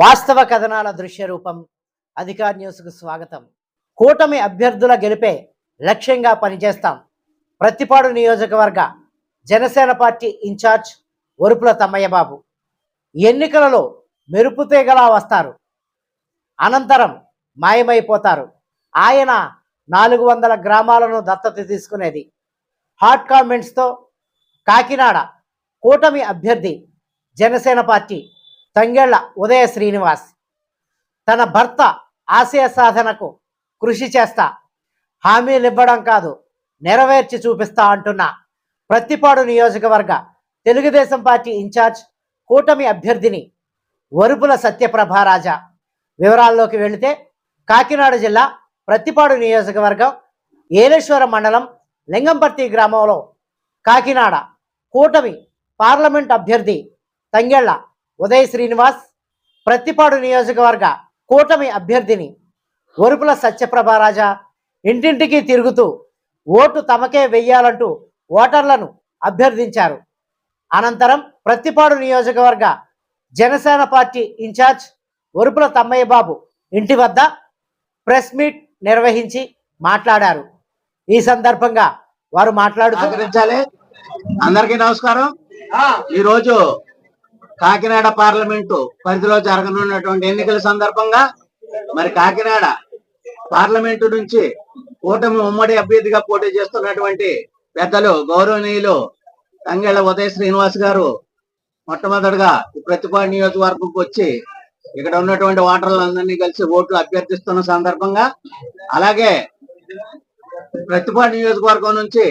వాస్తవ కథనాల దృశ్య రూపం అధికార న్యూస్కు స్వాగతం. కూటమి అభ్యర్థుల గెలిపే లక్ష్యంగా పనిచేస్తాం. ప్రతిపాడు నియోజకవర్గ జనసేన పార్టీ ఇన్ఛార్జ్ ఒరుపుల తమ్మయ్యబాబు. ఎన్నికలలో మెరుపుతీగలా వస్తారు. అనంతరం మాయమైపోతారు. ఆయన నాలుగు వందల గ్రామాలను దత్తత తీసుకునేది. హాట్ కామెంట్స్తో కాకినాడ కూటమి అభ్యర్థి జనసేన పార్టీ తంగెళ్ళ ఉదయ శ్రీనివాస్. తన భర్త ఆశయ సాధనకు కృషి చేస్తా హామీలివ్వడం కాదు నెరవేర్చి చూపిస్తా అంటున్న. ప్రత్తిపాడు నియోజకవర్గ తెలుగుదేశం పార్టీ ఇన్ఛార్జ్ కూటమి అభ్యర్థిని వరుపుల సత్యప్రభారాజా. వివరాల్లోకి వెళితే కాకినాడ జిల్లా ప్రత్తిపాడు నియోజకవర్గం ఏలేశ్వర మండలం లింగంపర్తి గ్రామంలో కాకినాడ కూటమి పార్లమెంట్ అభ్యర్థి తంగెళ్ళ ఉదయ్ శ్రీనివాస్ ప్రత్తిపాడు నియోజకవర్గ కూటమి అభ్యర్థిని ఒరుపుల సత్యప్రభారాజా ఇంటింటికి తిరుగుతూ ఓటు తమకే వెయ్యాలంటూ ఓటర్లను అభ్యర్థించారు. అనంతరం ప్రత్తిపాడు నియోజకవర్గ జనసేన పార్టీ ఇన్ఛార్జ్ ఒరుపుల తమ్మయ్య బాబు ఇంటి వద్ద ప్రెస్ మీట్ నిర్వహించి మాట్లాడారు. ఈ సందర్భంగా వారు మాట్లాడుతూ అందరికీ నమస్కారం. ఈ రోజు కాకినాడ పార్లమెంటు పరిధిలో జరగనున్నటువంటి ఎన్నికల సందర్భంగా మరి కాకినాడ పార్లమెంటు నుంచి కూటమి ఉమ్మడి అభ్యర్థిగా పోటీ చేస్తున్నటువంటి పెద్దలు గౌరవనీయులు తంగేళ్ళ ఉదయ శ్రీనివాస్ గారు మొట్టమొదటిగా ఈ ప్రతిపాడు నియోజకవర్గంకి వచ్చి ఇక్కడ ఉన్నటువంటి ఓటర్లందరినీ కలిసి ఓట్లు అభ్యర్థిస్తున్న సందర్భంగా అలాగే ప్రతిపాడు నియోజకవర్గం నుంచి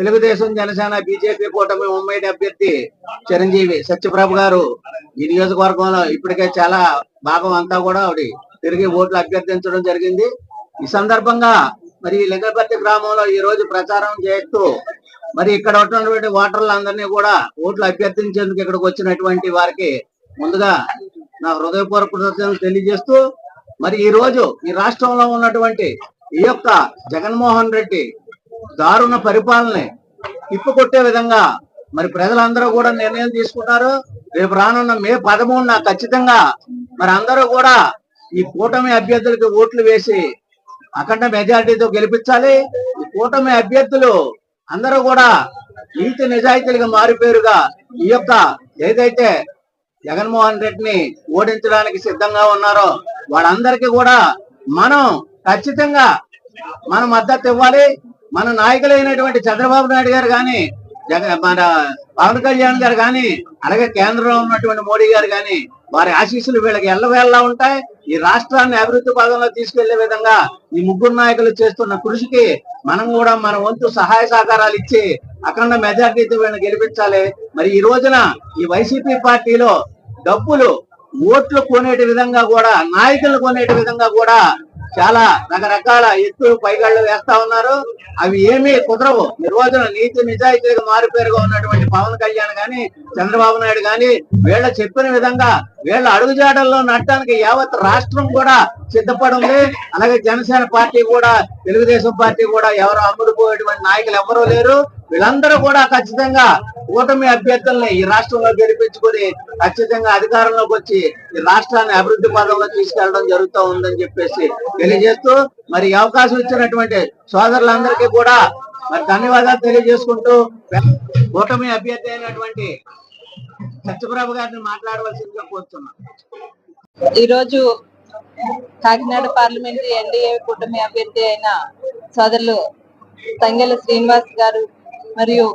తెలుగుదేశం జనసేన బీజేపీ కూటమి ఉమ్మడి అభ్యర్థి చిరంజీవి సత్యప్రభు గారు ఈ నియోజకవర్గంలో ఇప్పటికే చాలా భాగం అంతా కూడా ఆవిడ తిరిగి ఓట్లు అభ్యర్థించడం జరిగింది. ఈ సందర్భంగా మరి ఈ లింగపర్తి గ్రామంలో ఈ రోజు ప్రచారం చేస్తూ మరి ఇక్కడ ఉన్నటువంటి ఓటర్లందరినీ కూడా ఓట్లు అభ్యర్థించేందుకు ఇక్కడికి వచ్చినటువంటి వారికి ముందుగా నా హృదయపూర్వక కృతజ్ఞతలు తెలియజేస్తూ మరి ఈ రోజు ఈ రాష్ట్రంలో ఉన్నటువంటి ఈ యొక్క జగన్మోహన్ రెడ్డి దారుణ పరిపాలనే తిప్పికొట్టే విధంగా మరి ప్రజలందరూ కూడా నిర్ణయం తీసుకున్నారు రేపు రానున్న మే పదమూడున ఖచ్చితంగా మరి అందరూ కూడా ఈ కూటమి అభ్యర్థులకి ఓట్లు వేసి అఖండ మెజారిటీతో గెలిపించాలి. ఈ కూటమి అభ్యర్థులు అందరూ కూడా నీతి నిజాయితీలుగా మారిపోయారుగా. ఈ యొక్క ఏదైతే జగన్మోహన్ రెడ్డిని ఓడించడానికి సిద్ధంగా ఉన్నారో వాళ్ళందరికీ కూడా మనం ఖచ్చితంగా మన మద్దతు ఇవ్వాలి. మన నాయకులైనటువంటి చంద్రబాబు నాయుడు గారు కానీ మన పవన్ కళ్యాణ్ గారు కానీ అలాగే కేంద్రంలో ఉన్నటువంటి మోడీ గారు కానీ వారి ఆశీస్సులు వీళ్ళకి ఎల్లవేళ్ళ ఉంటాయి. ఈ రాష్ట్రాన్ని అభివృద్ధి పదంలో తీసుకెళ్ళే విధంగా ఈ ముగ్గురు నాయకులు చేస్తున్న కృషికి మనం కూడా మన వంతు సహాయ సహకారాలు ఇచ్చి అఖండ మెజార్టీతో వీళ్ళని గెలిపించాలి. మరి ఈ రోజున ఈ వైసీపీ పార్టీలో డబ్బులు ఓట్లు కొనేటి విధంగా కూడా నాయకులు కొనేటి విధంగా కూడా చాలా రకరకాల ఎత్తులు పైగాళ్ళు వేస్తా ఉన్నారు. అవి ఏమీ కుదరవు. నిర్వచన నీతి నిజాయితీగా మారుపేరుగా ఉన్నటువంటి పవన్ కళ్యాణ్ గాని చంద్రబాబు నాయుడు గాని వీళ్ళ చెప్పిన విధంగా వీళ్ళ అడుగుజాడల్లో నట్టడానికి యావత్ రాష్ట్రం కూడా సిద్ధపడింది అలాగే జనసేన పార్టీ కూడా తెలుగుదేశం పార్టీ కూడా ఎవరు అమ్ముడుపోయేటువంటి నాయకులు ఎవరూ లేరు. వీళ్ళందరూ కూడా ఖచ్చితంగా కూటమి అభ్యర్థుల్ని ఈ రాష్ట్రంలో గెలిపించుకుని ఖచ్చితంగా అధికారంలోకి వచ్చి ఈ రాష్ట్రాన్ని అభివృద్ధి పదంలో తీసుకెళ్ళడం జరుగుతూ ఉందని చెప్పేసి తెలియజేస్తూ మరి అవకాశం ఇచ్చినటువంటి సోదరులందరికీ కూడా మరి ధన్యవాదాలు తెలియజేసుకుంటూ కూటమి అభ్యర్థి అయినటువంటి సత్యప్రభు గారిని మాట్లాడవలసిందిగా కోరుతున్నాం. ఈరోజు కాకినాడ పార్లమెంటరీ ఎన్డీఏ కూటమి అభ్యర్థి అయిన సోదరులు తంగెల శ్రీనివాస్ గారు మరియు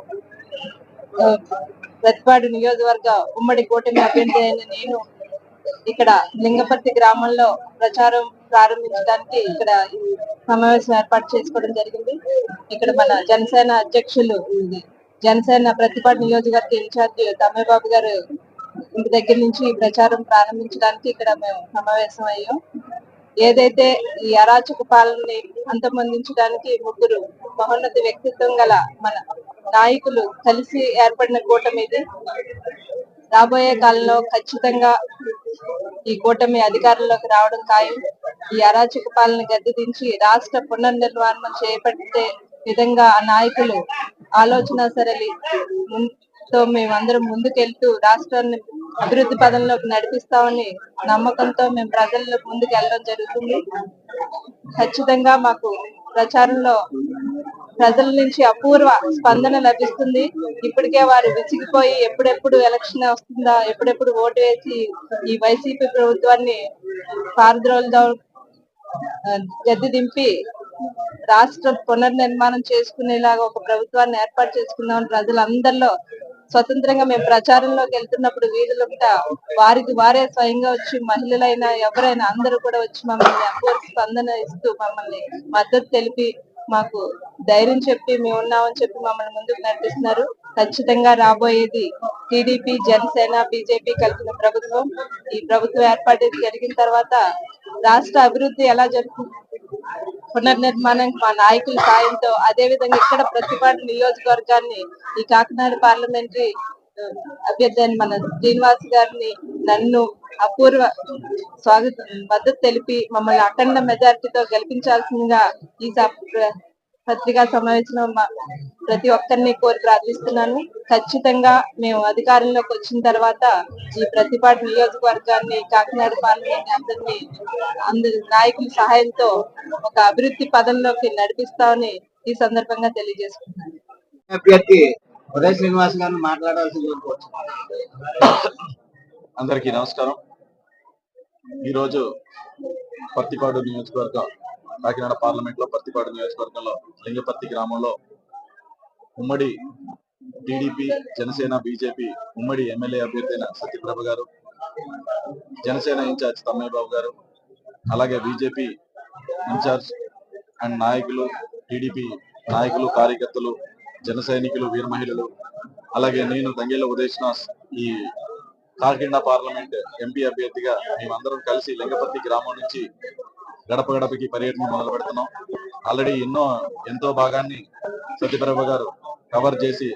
ప్రతిపాడు నియోజకవర్గ ఉమ్మడి కూటమి అభ్యర్థి అయిన నేను ఇక్కడ లింగపర్తి గ్రామంలో ప్రచారం ప్రారంభించడానికి ఇక్కడ సమావేశం ఏర్పాటు చేసుకోవడం జరిగింది. ఇక్కడ మన జనసేన అధ్యక్షులు జనసేన ప్రతిపాటి నియోజకవర్గ ఇన్ఛార్జ్ తమ్మబాబు గారు ఇంటి దగ్గర నుంచి ప్రచారం ప్రారంభించడానికి ఇక్కడ మేము సమావేశం అయ్యాం. ఏదైతే ఈ అరాచక పాలనని అంతమొందించడానికి ముగ్గురు మహోన్నత వ్యక్తిత్వం గల మన నాయకులు కలిసి ఏర్పడిన కూటమి ఇది. రాబోయే కాలంలో ఖచ్చితంగా ఈ కూటమి అధికారంలోకి రావడం ఖాయం. ఈ అరాచక పాలన గద్దెదించి రాష్ట్ర పునర్నిర్మాణం చేపట్టే విధంగా ఆ నాయకులు ఆలోచన సరళి తో మేమందరం ముందుకెళ్తూ రాష్ట్రాన్ని అభివృద్ధి పదంలోకి నడిపిస్తామని నమ్మకంతో మేము ప్రజల్లో ముందుకు వెళ్ళడం జరుగుతుంది. ఖచ్చితంగా మాకు ప్రచారంలో ప్రజల నుంచి అపూర్వ స్పందన లభిస్తుంది. ఇప్పటికే వారు విసిగిపోయి ఎప్పుడెప్పుడు ఎలక్షన్ వస్తుందా ఎప్పుడెప్పుడు ఓటు వేసి ఈ వైసీపీ ప్రభుత్వాన్ని పారద్రోలుదాం గద్దె దింపి రాష్ట్ర పునర్నిర్మాణం చేసుకునేలాగా ఒక ప్రభుత్వాన్ని ఏర్పాటు చేసుకుందామని ప్రజలందరిలో స్వతంత్రంగా మేము ప్రచారంలోకి వెళ్తున్నప్పుడు వీధులు మీద వారికి వారే స్వయంగా వచ్చి మహిళలైనా ఎవరైనా అందరూ కూడా వచ్చి మమ్మల్ని అపూర్వ స్పందన ఇస్తూ మమ్మల్ని మద్దతు తెలిపి మాకు ధైర్యం చెప్పి మేము ఉన్నామని చెప్పి మమ్మల్ని ముందుకు నడిపిస్తున్నారు. ఖచ్చితంగా రాబోయేది టీడీపీ జనసేన బీజేపీ కలిపిన ప్రభుత్వం. ఈ ప్రభుత్వం ఏర్పాటు జరిగిన తర్వాత రాష్ట్ర అభివృద్ధి ఎలా జరుగుతుంది పునర్నిర్మాణం మా నాయకుల సాయంతో అదే విధంగా ఇక్కడ ప్రతిపాటు నియోజకవర్గాన్ని ఈ కాకినాడ పార్లమెంటరీ అభ్యర్థి మన శ్రీనివాస్ గారిని నన్ను అపూర్వ స్వాగతం మద్దతు తెలిపి మమ్మల్ని అఖండ మెజారిటీతో గెలిపించాల్సిందిగా ఈ పత్రికా సమావేశంలో మా- ప్రతి ఒక్కరిని కోరి ప్రార్థిస్తున్నాను. ఖచ్చితంగా మేము అధికారంలోకి వచ్చిన తర్వాత ఈ ప్రతిపాటి నియోజకవర్గాన్ని కాకినాడ పార్లమెంట్ అందరినీ అందరి నాయకుల సహాయంతో ఒక అభివృద్ధి పదంలోకి నడిపిస్తామని ఈ సందర్భంగా తెలియజేసుకుంటున్నాను. అభ్యర్థి ఉదయ శ్రీనివాస్ గారిని మాట్లాడాల్సింది అందరికీ నమస్కారం. ఈరోజు పత్తిపాడు నియోజకవర్గ కాకినాడ పార్లమెంట్లో పత్తిపాడు నియోజకవర్గంలో లింగపత్తి గ్రామంలో ఉమ్మడి టీడీపీ జనసేన బీజేపీ ఉమ్మడి ఎమ్మెల్యే అభ్యర్థి అయిన సత్యప్రభ గారు జనసేన ఇన్ఛార్జ్ తమ్మయ్య బాబు గారు అలాగే బీజేపీ ఇన్ఛార్జ్ అండ్ నాయకులు టీడీపీ నాయకులు కార్యకర్తలు జన సైనికులు వీర మహిళలు అలాగే నేను దంగేల ఉదయశ్నాస్ ఈ కాకినాడ పార్లమెంట్ ఎంపీ అభ్యర్థిగా మేమందరం కలిసి లింగపర్తి గ్రామం నుంచి గడప గడపకి పర్యటన మొదలు పెడుతున్నాం. ఆల్రెడీ ఎన్నో ఎంతో భాగాన్ని సత్యప్రభ గారు కవర్ చేసి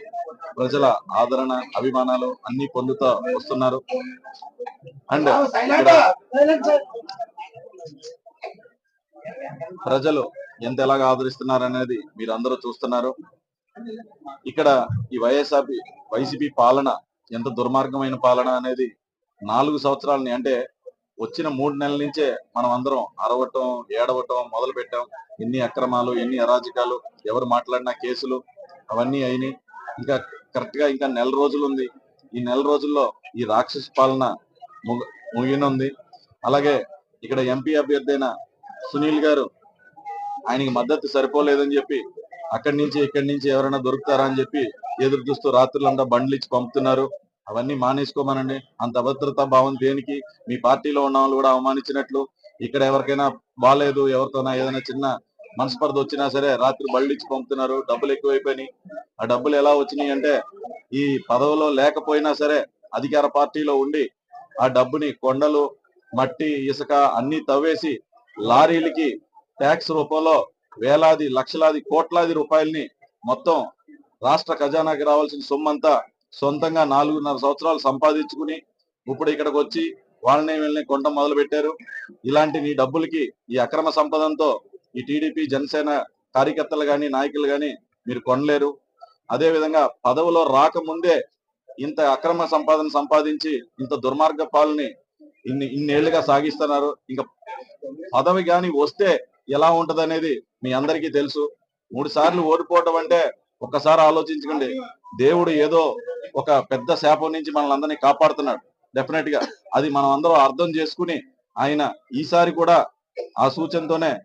ప్రజల ఆదరణ అభిమానాలు అన్ని పొందుతూ వస్తున్నారు. అండ్ ప్రజలు ఎంత ఎలాగ ఆదరిస్తున్నారు అనేది మీరు అందరూ చూస్తున్నారు. ఇక్కడ ఈ వైఎస్ఆర్ వైసీపీ పాలన ఎంత దుర్మార్గమైన పాలన అనేది నాలుగు సంవత్సరాలని అంటే వచ్చిన మూడు నెలల నుంచే మనం అందరం అరవటం ఏడవటం మొదలు పెట్టాం. ఎన్ని అక్రమాలు ఎన్ని అరాజకాలు ఎవరు మాట్లాడిన కేసులు అవన్నీ అయినాయి. ఇంకా కరెక్ట్గా ఇంకా నెల రోజులు ఉంది. ఈ నెల రోజుల్లో ఈ రాక్షస పాలన ముగినుంది. అలాగే ఇక్కడ ఎంపీ అభ్యర్థి అయిన సునీల్ గారు ఆయనకి మద్దతు సరిపోలేదని చెప్పి అక్కడి నుంచి ఇక్కడి నుంచి ఎవరైనా దొరుకుతారా అని చెప్పి ఎదురు చూస్తూ రాత్రులంతా బండ్లు ఇచ్చి పంపుతున్నారు. అవన్నీ మానేసుకోమనండి. అంత అభద్రతా భావం దేనికి? మీ పార్టీలో ఉన్న వాళ్ళు కూడా అవమానించినట్లు. ఇక్కడ ఎవరికైనా బాగాలేదు ఎవరితోనా ఏదైనా చిన్న మనస్పర్ధ వచ్చినా సరే రాత్రి బళ్ళు ఇచ్చి పంపుతున్నారు. డబ్బులు ఎక్కువైపోయినాయి. ఆ డబ్బులు ఎలా వచ్చినాయి అంటే ఈ పదవిలో లేకపోయినా సరే అధికార పార్టీలో ఉండి ఆ డబ్బుని కొండలు మట్టి ఇసుక అన్ని తవ్వేసి లారీలకి ట్యాక్స్ రూపంలో వేలాది లక్షలాది కోట్లాది రూపాయల్ని మొత్తం రాష్ట్ర ఖజానాకి రావాల్సిన సొమ్మంతా సొంతంగా నాలుగున్నర సంవత్సరాలు సంపాదించుకుని ఇప్పుడు ఇక్కడికి వచ్చి వాళ్ళని వీళ్ళని కొంట మొదలు పెట్టారు ఇలాంటి నీ డబ్బులకి ఈ అక్రమ సంపదంతో ఈ టీడీపీ జనసేన కార్యకర్తలు కానీ నాయకులు కానీ మీరు కొనలేరు. అదే విధంగా పదవిలో రాకముందే ఇంత అక్రమ సంపాదన సంపాదించి ఇంత దుర్మార్గ పాలని ఇన్ని ఇన్నేళ్ళుగా సాగిస్తున్నారు. ఇంకా పదవి కానీ వస్తే ఎలా ఉంటది అనేది మీ అందరికీ తెలుసు. మూడు సార్లు ఓడిపోవటం అంటే ఒక్కసారి ఆలోచించుకోండి. దేవుడు ఏదో ఒక పెద్ద శాపం నుంచి మనల్ని అందరినీ కాపాడుతున్నాడు. డెఫినెట్గా. అది మనం అందరం అర్థం చేసుకుని ఆయన ఈసారి కూడా ఆ సూచనతోనే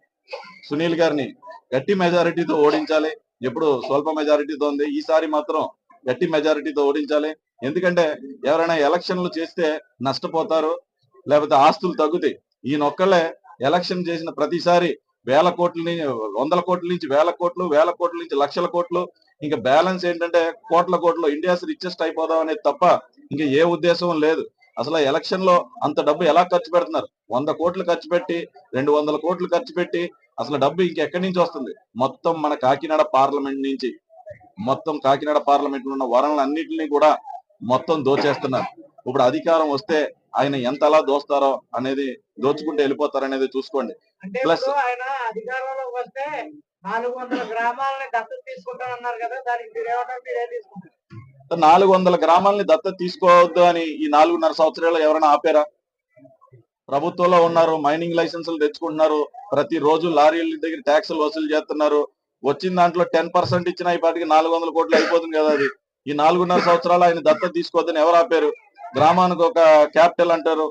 సునీల్ గారిని గట్టి మెజారిటీతో ఓడించాలి. ఎప్పుడు స్వల్ప మెజారిటీతో ఉంది. ఈసారి మాత్రం గట్టి మెజారిటీతో ఓడించాలి. ఎందుకంటే ఎవరైనా ఎలక్షన్లు చేస్తే నష్టపోతారు. లేకపోతే ఆస్తులు తగ్గుతాయి. ఈయన ఎలక్షన్ చేసిన ప్రతిసారి వేల కోట్ల నుంచి వందల కోట్ల నుంచి వేల కోట్లు వేల కోట్ల నుంచి లక్షల కోట్లు. ఇంకా బ్యాలెన్స్ ఏంటంటే కోట్ల కోట్లు ఇండియాస్ రిచెస్ట్ అయిపోదాం అనేది తప్ప ఇంకా ఏ ఉద్దేశం లేదు. అసలు ఎలక్షన్లో అంత డబ్బు ఎలా ఖర్చు పెడుతున్నారు? వంద కోట్లు ఖర్చు పెట్టి రెండు వందల కోట్లు ఖర్చు పెట్టి అసలు డబ్బు ఇంకెక్కడి నుంచి వస్తుంది? మొత్తం మన కాకినాడ పార్లమెంట్ నుంచి. మొత్తం కాకినాడ పార్లమెంట్లో ఉన్న వనరులన్నింటినీ కూడా మొత్తం దోచేస్తున్నారు. ఇప్పుడు అధికారం వస్తే ఆయన ఎంత అలా దోస్తారో అనేది దోచుకుంటే వెళ్ళిపోతారనేది చూసుకోండి. అంటే ఇప్పుడు ఆయన అధికారంలోకి వస్తే నాలుగు వందల గ్రామాలని దత్తత తీసుకుంటానన్నారు కదా దానికి మీరు ఏమంటారు మీరు ఏం తీసుకుంటారు నాలుగు వందల గ్రామాలని దత్తత తీసుకోవద్దు అని ఈ నాలుగున్నర సంవత్సరాలు ఎవరైనా ఆపారా? ప్రభుత్వంలో ఉన్నారు మైనింగ్ లైసెన్సులు తెచ్చుకుంటున్నారు ప్రతి రోజు లారీల దగ్గర ట్యాక్సులు వసూలు చేస్తున్నారు. వచ్చిన దాంట్లో టెన్ పర్సెంట్ ఇచ్చిన ఇప్పటికి నాలుగు వందల కోట్లు అయిపోతుంది కదా అది. ఈ నాలుగున్నర సంవత్సరాలు ఆయన దత్తత తీసుకోవద్దని ఎవరు ఆపారు? గ్రామానికి ఒక క్యాపిటల్ అంటారు.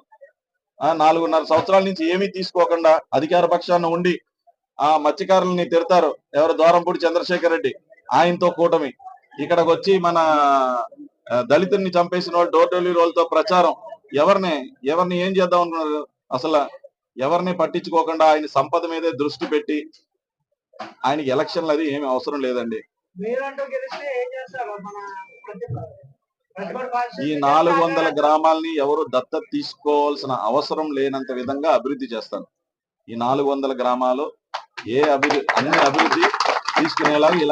నాలుగున్నర సంవత్సరాల నుంచి ఏమీ తీసుకోకుండా అధికార పక్షాన ఉండి ఆ మత్స్యకారులని తిడతారు. ఎవరు? ద్వారంపూడి చంద్రశేఖర్ రెడ్డి. ఆయనతో కూటమి. ఇక్కడికి వచ్చి మన దళితుల్ని చంపేసిన వాళ్ళు డోర్ డెలివరీ వాళ్ళతో ప్రచారం. ఎవరిని ఎవరిని ఏం చేద్దాం అనుకున్నారు? అసలు ఎవరిని పట్టించుకోకుండా ఆయన సంపద మీదే దృష్టి పెట్టి ఆయనకి ఎలక్షన్లు అది ఏమి అవసరం లేదండి. ఈ నాలుగు వందల గ్రామాలని ఎవరు దత్తత తీసుకోవాల్సిన అవసరం లేనంత విధంగా అభివృద్ధి చేస్తారు ఈ నాలుగు వందల గ్రామాలు ఏ అభివృద్ధి అన్ని అభివృద్ధి తీసుకునేలాగా ఇలా